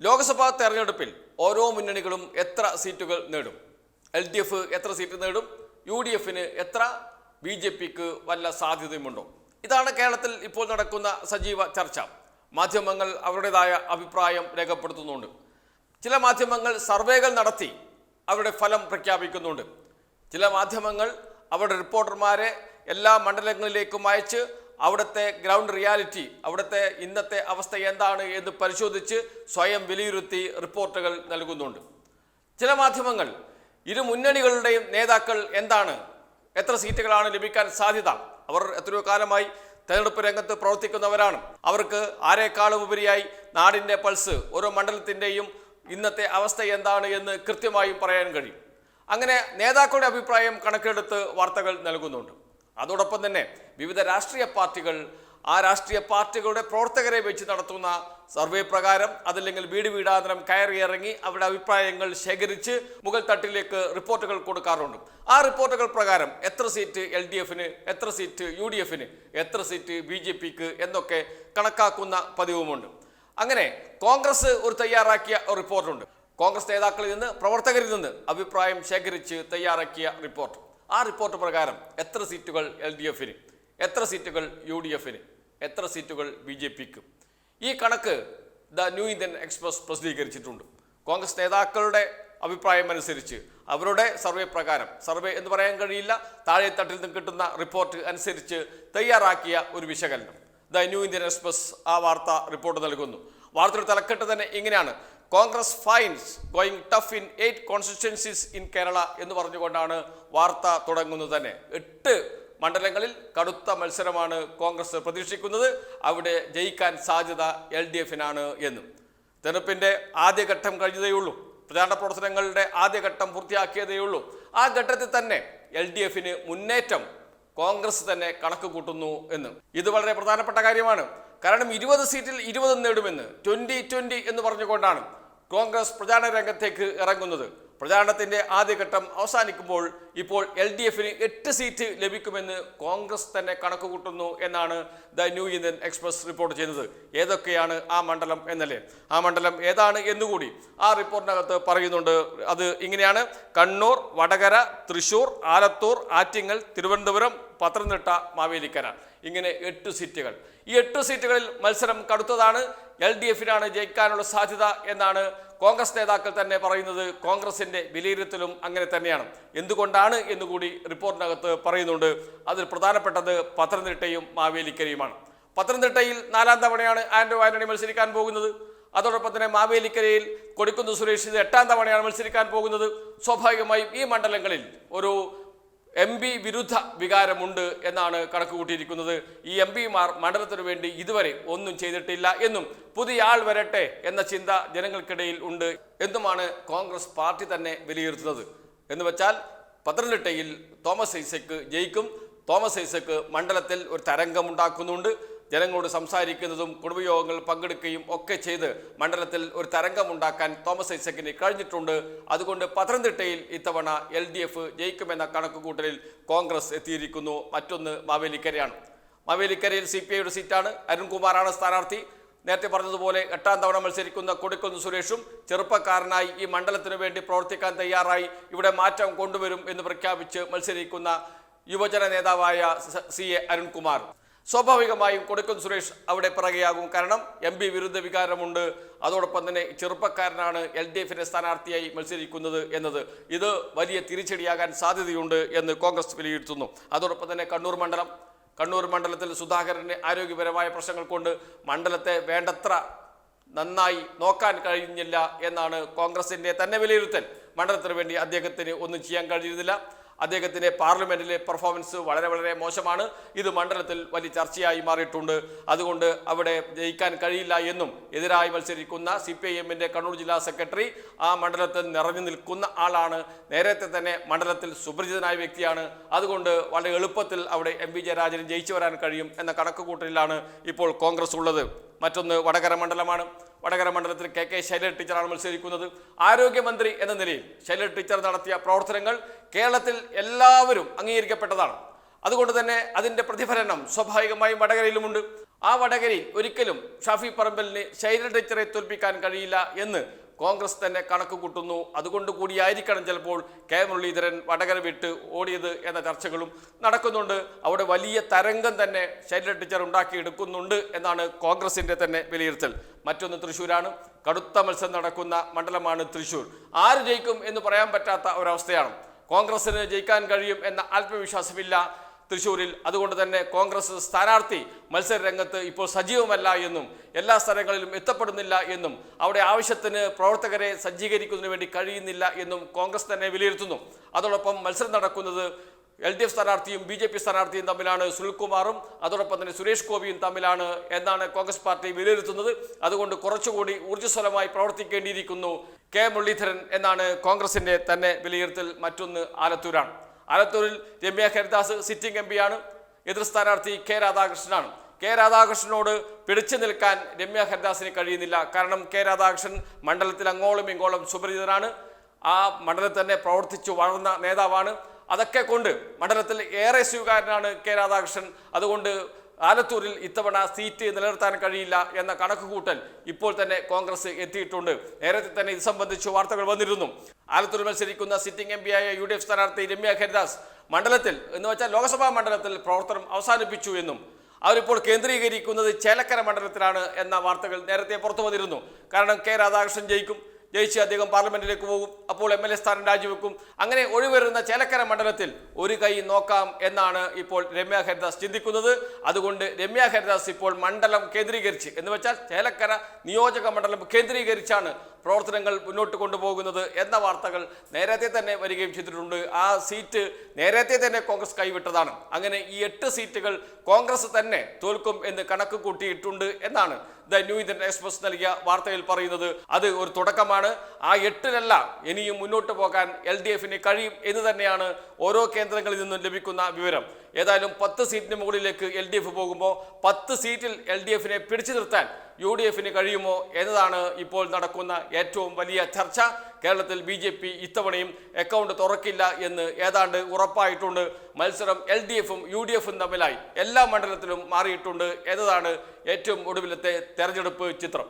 ലോക്സഭാ തെരഞ്ഞെടുപ്പിൽ ഓരോ മുന്നണികളും എത്ര സീറ്റുകൾ നേടും? എൽ ഡി എഫ് എത്ര സീറ്റ് നേടും? യു ഡി എഫിന് എത്ര? ബി ജെ പിക്ക് വല്ല സാധ്യതയുമുണ്ടോ? ഇതാണ് കേരളത്തിൽ ഇപ്പോൾ നടക്കുന്ന സജീവ ചർച്ച. മാധ്യമങ്ങൾ അവരുടേതായ അഭിപ്രായം രേഖപ്പെടുത്തുന്നുണ്ട്. ചില മാധ്യമങ്ങൾ സർവേകൾ നടത്തി അവരുടെ ഫലം പ്രഖ്യാപിക്കുന്നുണ്ട്. ചില മാധ്യമങ്ങൾ അവരുടെ റിപ്പോർട്ടർമാരെ എല്ലാ മണ്ഡലങ്ങളിലേക്കും അയച്ച് അവിടുത്തെ ഗ്രൗണ്ട് റിയാലിറ്റി അവിടുത്തെ ഇന്നത്തെ അവസ്ഥ എന്താണ് എന്ന് പരിശോധിച്ച് സ്വയം വിലയിരുത്തി റിപ്പോർട്ടുകൾ നൽകുന്നുണ്ട്. ചില മാധ്യമങ്ങൾ ഇരു മുന്നണികളുടെയും നേതാക്കൾ എന്താണ് എത്ര സീറ്റുകളാണ് ലഭിക്കാൻ സാധ്യത? അവർ എത്രയോ കാലമായി തെരഞ്ഞെടുപ്പ് രംഗത്ത് പ്രവർത്തിക്കുന്നവരാണ്. അവർക്ക് ആരെക്കാളും ഉപരിയായി നാടിന്റെ പൾസ് ഓരോ മണ്ഡലത്തിന്റെയും ഇന്നത്തെ അവസ്ഥ എന്താണ് എന്ന് കൃത്യമായും പറയാൻ കഴിയും. അങ്ങനെ നേതാക്കളുടെ അഭിപ്രായം കണക്കിലെടുത്ത് വാർത്തകൾ നൽകുന്നുണ്ട്. അതോടൊപ്പം തന്നെ വിവിധ രാഷ്ട്രീയ പാർട്ടികൾ ആ രാഷ്ട്രീയ പാർട്ടികളുടെ പ്രവർത്തകരെ വെച്ച് നടത്തുന്ന സർവേ പ്രകാരം അതല്ലെങ്കിൽ വീട് വീടാന്തരം കയറി ഇറങ്ങി അവരുടെ അഭിപ്രായങ്ങൾ ശേഖരിച്ച് മുകൾ തട്ടിലേക്ക് റിപ്പോർട്ടുകൾ കൊടുക്കാറുണ്ട്. ആ റിപ്പോർട്ടുകൾ പ്രകാരം എത്ര സീറ്റ് എൽ ഡി എഫിന് എത്ര സീറ്റ് യു ഡി എഫിന് എത്ര സീറ്റ് ബി ജെ പിക്ക് എന്നൊക്കെ കണക്കാക്കുന്ന പതിവുമുണ്ട്. അങ്ങനെ കോൺഗ്രസ് ഒരു തയ്യാറാക്കിയ റിപ്പോർട്ടുണ്ട്. കോൺഗ്രസ് നേതാക്കളിൽ നിന്ന് പ്രവർത്തകരിൽ നിന്ന് അഭിപ്രായം ശേഖരിച്ച് തയ്യാറാക്കിയ റിപ്പോർട്ട്. ആ റിപ്പോർട്ട് പ്രകാരം എത്ര സീറ്റുകൾ എൽ ഡി എഫിന്? എത്ര സീറ്റുകൾ യു ഡി എഫിന്? എത്ര സീറ്റുകൾ ബി ജെ പിക്ക്? ഈ കണക്ക് ദ ന്യൂ ഇന്ത്യൻ എക്സ്പ്രസ് പ്രസിദ്ധീകരിച്ചിട്ടുണ്ട്. കോൺഗ്രസ് നേതാക്കളുടെ അഭിപ്രായം അനുസരിച്ച് അവരുടെ സർവേ പ്രകാരം സർവേ എന്ന് പറയാൻ കഴിയില്ല താഴെ തട്ടിൽ നിന്ന് കിട്ടുന്ന റിപ്പോർട്ട് അനുസരിച്ച് തയ്യാറാക്കിയ ഒരു വിശകലനം. ദ ന്യൂ ഇന്ത്യൻ എക്സ്പ്രസ് ആ വാർത്ത റിപ്പോർട്ട് നൽകുന്നു. വാർത്തയുടെ തലക്കെട്ട് തന്നെ ഇങ്ങനെയാണ്. Congress finds going tough in eight constituencies in Kerala എന്ന് പറഞ്ഞുകൊണ്ടാണ് വാർത്ത തുടങ്ങുന്നത് തന്നെ. എട്ട് മണ്ഡലങ്ങളിൽ കടുത്ത മത്സരമാണ് കോൺഗ്രസ് പ്രതീക്ഷിക്കുന്നത്. അവിടെ ജയിക്കാൻ സാധ്യത എൽ ഡി എഫിനാണ് എന്നും. തെരഞ്ഞെടുപ്പിന്റെ ആദ്യഘട്ടം കഴിഞ്ഞതേയുള്ളൂ പ്രചാരണ പ്രവർത്തനങ്ങളുടെ ആദ്യഘട്ടം പൂർത്തിയാക്കിയതേയുള്ളൂ ആ ഘട്ടത്തിൽ തന്നെ എൽ ഡി എഫിന് മുന്നേറ്റം കോൺഗ്രസ് തന്നെ കണക്ക് കൂട്ടുന്നു എന്ന്. ഇത് വളരെ പ്രധാനപ്പെട്ട കാര്യമാണ്. കാരണം ഇരുപത് സീറ്റിൽ ഇരുപതും നേടുമെന്ന് ട്വന്റി ട്വന്റി എന്ന് പറഞ്ഞുകൊണ്ടാണ് കോൺഗ്രസ് പ്രചാരണ രംഗത്തേക്ക് ഇറങ്ങുന്നത്. പ്രചാരണത്തിന്റെ ആദ്യഘട്ടം അവസാനിക്കുമ്പോൾ ഇപ്പോൾ എൽ ഡി എഫിന് എട്ട് സീറ്റ് ലഭിക്കുമെന്ന് കോൺഗ്രസ് തന്നെ കണക്കുകൂട്ടുന്നു എന്നാണ് the New Indian Express report ചെയ്യുന്നത്. ഏതൊക്കെയാണ് ആ മണ്ഡലം എന്നല്ലേ? ആ മണ്ഡലം ഏതാണ് എന്നുകൂടി ആ റിപ്പോർട്ടിനകത്ത് പറയുന്നുണ്ട്. അത് ഇങ്ങനെയാണ്. കണ്ണൂർ വടകര തൃശൂർ ആലത്തൂർ ആറ്റിങ്ങൽ തിരുവനന്തപുരം പത്തനംതിട്ട മാവേലിക്കര. ഇങ്ങനെ എട്ട് സീറ്റുകൾ. ഈ എട്ട് സീറ്റുകളിൽ മത്സരം കടുത്തതാണ്. എൽ ഡി എഫിനാണ് ജയിക്കാനുള്ള സാധ്യത എന്നാണ് കോൺഗ്രസ് നേതാക്കൾ തന്നെ പറയുന്നത്. കോൺഗ്രസിന്റെ വിലയിരുത്തലും അങ്ങനെ തന്നെയാണ്. എന്തുകൊണ്ടാണ് എന്നുകൂടി റിപ്പോർട്ടിനകത്ത് പറയുന്നുണ്ട്. അതിൽ പ്രധാനപ്പെട്ടത് പത്തനംതിട്ടയും മാവേലിക്കരയുമാണ്. പത്തനംതിട്ടയിൽ നാലാം തവണയാണ് ആന്റോ ആന്റണി മത്സരിക്കാൻ പോകുന്നത്. അതോടൊപ്പം തന്നെ മാവേലിക്കരയിൽ കൊടിക്കുന്ന് സുരേഷ് ഇത് എട്ടാം തവണയാണ് മത്സരിക്കാൻ പോകുന്നത്. സ്വാഭാവികമായും ഈ മണ്ഡലങ്ങളിൽ ഒരു എം പി വിരുദ്ധ വികാരമുണ്ട് എന്നാണ് കണക്ക് കൂട്ടിയിരിക്കുന്നത് ഈ എം പിമാർ മണ്ഡലത്തിനു വേണ്ടി ഇതുവരെ ഒന്നും ചെയ്തിട്ടില്ല എന്നും പുതിയ ആൾ വരട്ടെ എന്ന ചിന്ത ജനങ്ങൾക്കിടയിൽ ഉണ്ട് എന്നുമാണ് കോൺഗ്രസ് പാർട്ടി തന്നെ വിലയിരുത്തുന്നത്. എന്ന് വെച്ചാൽ പത്തനംതിട്ടയിൽ തോമസ് ഐസക്ക് ജയിക്കും. തോമസ് ഐസക്ക് മണ്ഡലത്തിൽ ഒരു തരംഗമുണ്ടാക്കുന്നുണ്ട്. ജനങ്ങളോട് സംസാരിക്കുന്നതും കുടുംബയോഗങ്ങൾ പങ്കെടുക്കുകയും ഒക്കെ ചെയ്ത് മണ്ഡലത്തിൽ ഒരു തരംഗമുണ്ടാക്കാൻ തോമസ് ഐസക്കിന് കഴിഞ്ഞിട്ടുണ്ട്. അതുകൊണ്ട് പത്തനംതിട്ടയിൽ ഇത്തവണ എൽ ഡി എഫ് ജയിക്കുമെന്ന കണക്കുകൂട്ടലിൽ കോൺഗ്രസ് എത്തിയിരിക്കുന്നു. മറ്റൊന്ന് മാവേലിക്കരയാണ്. മാവേലിക്കരയിൽ സി പി ഐയുടെ സീറ്റാണ്. അരുൺകുമാറാണ് സ്ഥാനാർത്ഥി. നേരത്തെ പറഞ്ഞതുപോലെ എട്ടാം തവണ മത്സരിക്കുന്ന കൊടിക്കുന്ന് സുരേഷും ചെറുപ്പക്കാരനായി ഈ മണ്ഡലത്തിനു വേണ്ടി പ്രവർത്തിക്കാൻ തയ്യാറായി. ഇവിടെ മാറ്റം കൊണ്ടുവരും എന്ന് പ്രഖ്യാപിച്ച് മത്സരിക്കുന്ന യുവജന നേതാവായ സി എ അരുൺകുമാർ. സ്വാഭാവികമായും കൊടുക്കൻ സുരേഷ് അവിടെ പിറകെയാകും. കാരണം എം പി വിരുദ്ധ വികാരമുണ്ട്. അതോടൊപ്പം തന്നെ ചെറുപ്പക്കാരനാണ് എൽ ഡി എഫിന്റെ സ്ഥാനാർത്ഥിയായി മത്സരിക്കുന്നത് എന്നത്. ഇത് വലിയ തിരിച്ചടിയാകാൻ സാധ്യതയുണ്ട് എന്ന് കോൺഗ്രസ് വിലയിരുത്തുന്നു. അതോടൊപ്പം തന്നെ കണ്ണൂർ മണ്ഡലം. കണ്ണൂർ മണ്ഡലത്തിൽ സുധാകരന്റെ ആരോഗ്യപരമായ പ്രശ്നങ്ങൾ കൊണ്ട് മണ്ഡലത്തെ വേണ്ടത്ര നന്നായി നോക്കാൻ കഴിഞ്ഞില്ല എന്നാണ് കോൺഗ്രസിന്റെ തന്നെ വിലയിരുത്തൽ. മണ്ഡലത്തിന് വേണ്ടി അദ്ദേഹത്തിന് ഒന്നും ചെയ്യാൻ കഴിയുന്നില്ല അദ്ദേഹത്തിന്റെ പാർലമെന്റിലെ പെർഫോമൻസ് വളരെ വളരെ മോശമാണ്. ഇത് മണ്ഡലത്തിൽ വലിയ ചർച്ചയായി മാറിയിട്ടുണ്ട്. അതുകൊണ്ട് അവിടെ ജയിക്കാൻ കഴിയില്ല എന്നും എതിരായി മത്സരിക്കുന്ന സി പി ഐ എമ്മിന്റെ കണ്ണൂർ ജില്ലാ സെക്രട്ടറി ആ മണ്ഡലത്തിൽ നിറഞ്ഞു നിൽക്കുന്ന ആളാണ്. നേരത്തെ തന്നെ മണ്ഡലത്തിൽ സുപരിചിതനായ വ്യക്തിയാണ്. അതുകൊണ്ട് വളരെ എളുപ്പത്തിൽ അവിടെ എം വി ജയരാജന് ജയിച്ചു വരാൻ കഴിയും എന്ന കണക്കുകൂട്ടലിലാണ് ഇപ്പോൾ കോൺഗ്രസ് ഉള്ളത്. മറ്റൊന്ന് വടകര മണ്ഡലമാണ്. വടകര മണ്ഡലത്തിൽ കെ കെ ശൈലജ ടീച്ചറാണ് മത്സരിക്കുന്നത്. ആരോഗ്യമന്ത്രി എന്ന നിലയിൽ ശൈലജ ടീച്ചർ നടത്തിയ പ്രവർത്തനങ്ങൾ കേരളത്തിൽ എല്ലാവരും അംഗീകരിക്കപ്പെട്ടതാണ്. അതുകൊണ്ട് തന്നെ അതിന്റെ പ്രതിഫലനം സ്വാഭാവികമായും വടകരയിലുമുണ്ട്. ആ വടകരയിൽ ഒരിക്കലും ഷാഫി പറമ്പലിന് ശൈല തോൽപ്പിക്കാൻ കഴിയില്ല എന്ന് കോൺഗ്രസ് തന്നെ കണക്ക് കൂട്ടുന്നു. അതുകൊണ്ട് കൂടിയായിരിക്കണം ചിലപ്പോൾ കെ മുരളീധരൻ വടകര വിട്ട് ഓടിയത് എന്ന ചർച്ചകളും നടക്കുന്നുണ്ട്. അവിടെ വലിയ തരംഗം തന്നെ ശൈല ടീച്ചർ ഉണ്ടാക്കിയെടുക്കുന്നുണ്ട് എന്നാണ് കോൺഗ്രസിന്റെ തന്നെ വിലയിരുത്തൽ. മറ്റൊന്ന് തൃശ്ശൂരാണ്. കടുത്ത മത്സരം നടക്കുന്ന മണ്ഡലമാണ് തൃശ്ശൂർ. ആര് ജയിക്കും എന്ന് പറയാൻ പറ്റാത്ത ഒരവസ്ഥയാണ്. കോൺഗ്രസിന് ജയിക്കാൻ കഴിയും എന്ന ആത്മവിശ്വാസമില്ല തൃശ്ശൂരിൽ അതുകൊണ്ട് തന്നെ കോൺഗ്രസ് സ്ഥാനാർത്ഥി മത്സര രംഗത്ത് ഇപ്പോൾ സജീവമല്ല എന്നും എല്ലാ സ്ഥലങ്ങളിലും എത്തപ്പെടുന്നില്ല എന്നും അവിടെ ആവശ്യത്തിന് പ്രവർത്തകരെ സജ്ജീകരിക്കുന്നതിന് വേണ്ടി കഴിയുന്നില്ല എന്നും കോൺഗ്രസ് തന്നെ വിലയിരുത്തുന്നു. അതോടൊപ്പം മത്സരം നടക്കുന്നത് എൽ ഡി എഫ് സ്ഥാനാർത്ഥിയും ബി ജെ പി സ്ഥാനാർത്ഥിയും തമ്മിലാണ് സുനിൽകുമാറും അതോടൊപ്പം തന്നെ സുരേഷ് ഗോപിയും തമ്മിലാണ് എന്നാണ് കോൺഗ്രസ് പാർട്ടി വിലയിരുത്തുന്നത്. അതുകൊണ്ട് കുറച്ചുകൂടി ഊർജസ്വലമായി പ്രവർത്തിക്കേണ്ടിയിരിക്കുന്നു കെ മുരളീധരൻ എന്നാണ് കോൺഗ്രസിന്റെ തന്നെ വിലയിരുത്തൽ മറ്റൊന്ന് ആലത്തൂരാണ്. ആലത്തൂരിൽ രമ്യ ഹരിദാസ് സിറ്റിംഗ് എം ആണ്. എതിർ സ്ഥാനാർത്ഥി കെ രാധാകൃഷ്ണനാണ്. കെ രാധാകൃഷ്ണനോട് പിടിച്ചു നിൽക്കാൻ രമ്യ ഹരിദാസിന് കഴിയുന്നില്ല. കാരണം കെ രാധാകൃഷ്ണൻ മണ്ഡലത്തിൽ അങ്ങോളം ഇങ്ങോളം സുപരിചിതനാണ്. ആ മണ്ഡലത്തിൽ തന്നെ പ്രവർത്തിച്ചു വളർന്ന നേതാവാണ്. അതൊക്കെ കൊണ്ട് മണ്ഡലത്തിൽ ഏറെ സ്വീകാരനാണ് കെ രാധാകൃഷ്ണൻ. അതുകൊണ്ട് ആലത്തൂരിൽ ഇത്തവണ സീറ്റ് നിലനിർത്താൻ കഴിയില്ല എന്ന കണക്കുകൂട്ടൽ ഇപ്പോൾ തന്നെ കോൺഗ്രസ് എത്തിയിട്ടുണ്ട്. നേരത്തെ തന്നെ ഇത് സംബന്ധിച്ച് വാർത്തകൾ വന്നിരുന്നു. ആലത്തൂർ മത്സരിക്കുന്ന സിറ്റിംഗ് എം പിയായ യു ഡി എഫ് സ്ഥാനാർത്ഥി രമ്യ ഹരിദാസ് മണ്ഡലത്തിൽ എന്ന് വെച്ചാൽ ലോക്സഭാ മണ്ഡലത്തിൽ പ്രവർത്തനം അവസാനിപ്പിച്ചു എന്നും അവരിപ്പോൾ കേന്ദ്രീകരിക്കുന്നത് ചേലക്കര മണ്ഡലത്തിലാണ് എന്ന വാർത്തകൾ നേരത്തെ പുറത്തു വന്നിരുന്നു. കാരണം കെ രാധാകൃഷ്ണൻ ജയിക്കും ജയിച്ച് അദ്ദേഹം പാർലമെന്റിലേക്ക് പോകും അപ്പോൾ എം എൽ എ സ്ഥാനം രാജിവെക്കും. അങ്ങനെ ഒഴിവരുന്ന ചേലക്കര മണ്ഡലത്തിൽ ഒരു കൈ നോക്കാം എന്നാണ് ഇപ്പോൾ രമ്യ ഹരിദാസ് ചിന്തിക്കുന്നത്. അതുകൊണ്ട് രമ്യ ഹരിദാസ് ഇപ്പോൾ മണ്ഡലം കേന്ദ്രീകരിച്ച് എന്ന് വെച്ചാൽ ചേലക്കര നിയോജക മണ്ഡലം കേന്ദ്രീകരിച്ചാണ് പ്രവർത്തനങ്ങൾ മുന്നോട്ട് കൊണ്ടുപോകുന്നത് എന്ന വാർത്തകൾ നേരത്തെ തന്നെ വരികയും ചെയ്തിട്ടുണ്ട്. ആ സീറ്റ് നേരത്തെ തന്നെ കോൺഗ്രസ് കൈവിട്ടതാണ്. അങ്ങനെ ഈ എട്ട് സീറ്റുകൾ കോൺഗ്രസ് തന്നെ തോൽക്കും എന്ന് കണക്ക് കൂട്ടിയിട്ടുണ്ട് എന്നാണ് ദ ന്യൂ ഇന്ത്യൻ എക്സ്പ്രസ് നൽകിയ വാർത്തയിൽ പറയുന്നത് അത് ഒരു തുടക്കമാണ്. ആ എട്ടിലല്ല ഇനിയും മുന്നോട്ട് പോകാൻ എൽ ഡി എഫിന് കഴിയും എന്ന് തന്നെയാണ് ഓരോ കേന്ദ്രങ്ങളിൽ നിന്നും ലഭിക്കുന്ന വിവരം. ഏതായാലും പത്ത് സീറ്റിന് മുകളിലേക്ക് എൽ ഡി എഫ് പോകുമ്പോൾ പത്ത് സീറ്റിൽ എൽ ഡി എഫിനെ പിടിച്ചു നിർത്താൻ യു ഡി എഫിന് കഴിയുമോ എന്നതാണ് ഇപ്പോൾ നടക്കുന്ന ഏറ്റവും വലിയ ചർച്ച. കേരളത്തിൽ ബി ജെ പി ഇത്തവണയും അക്കൗണ്ട് തുറക്കില്ല എന്ന് ഏതാണ്ട് ഉറപ്പായിട്ടുണ്ട്. മത്സരം എൽ ഡി എഫും യു ഡി എഫും തമ്മിലായി എല്ലാ മണ്ഡലത്തിലും മാറിയിട്ടുണ്ട് എന്നതാണ് ഏറ്റവും ഒടുവിലത്തെ തെരഞ്ഞെടുപ്പ് ചിത്രം.